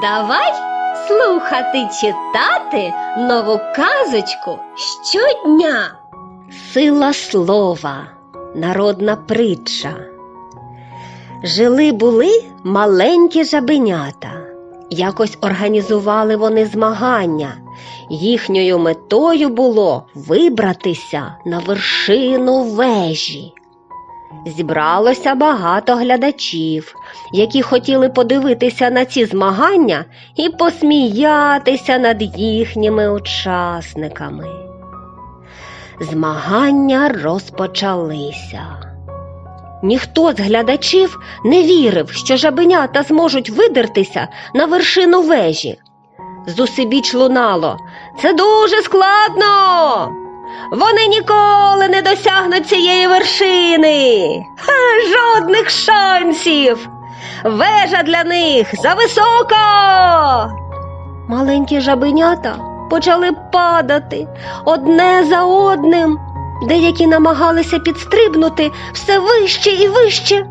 Давай слухати читати нову казочку щодня. Сила слова, народна притча. Жили були маленькі жабенята. Якось організували вони змагання. Їхньою метою було вибратися на вершину вежі. Зібралося багато глядачів, які хотіли подивитися на ці змагання і посміятися над їхніми учасниками. Змагання розпочалися. Ніхто з глядачів не вірив, що жабенята зможуть видертися на вершину вежі. Зусибіч лунало. Це дуже складно. Вони ніколи не досягнуть цієї вершини. Ха, жодних шансів. Вежа для них зависока. Маленькі жабенята почали падати одне за одним. Деякі намагалися підстрибнути все вище і вище,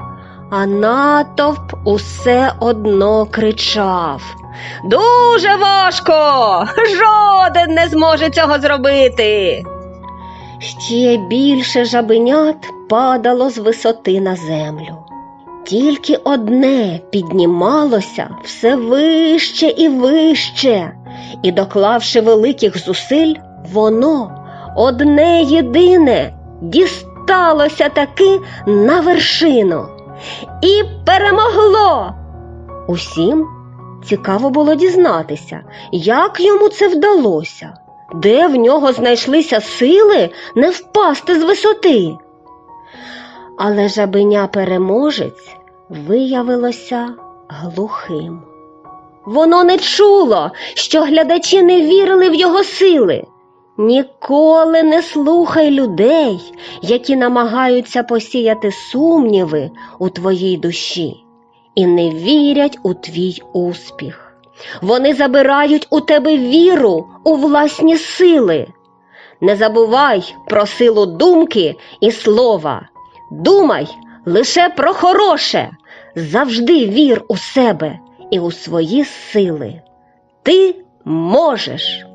а натовп усе одно кричав. Дуже важко! Жоден не зможе цього зробити. Ще більше жабенят падало з висоти на землю. Тільки одне піднімалося все вище і вище, і, доклавши великих зусиль, воно одне єдине дісталося таки на вершину і перемогло. Усім цікаво було дізнатися, як йому це вдалося, де в нього знайшлися сили не впасти з висоти. Але жабеня переможець виявилося глухим. Воно не чуло, що глядачі не вірили в його сили. Ніколи не слухай людей, які намагаються посіяти сумніви у твоїй душі і не вірять у твій успіх. Вони забирають у тебе віру у власні сили. Не забувай про силу думки і слова. Думай лише про хороше. Завжди вір у себе і у свої сили. Ти можеш.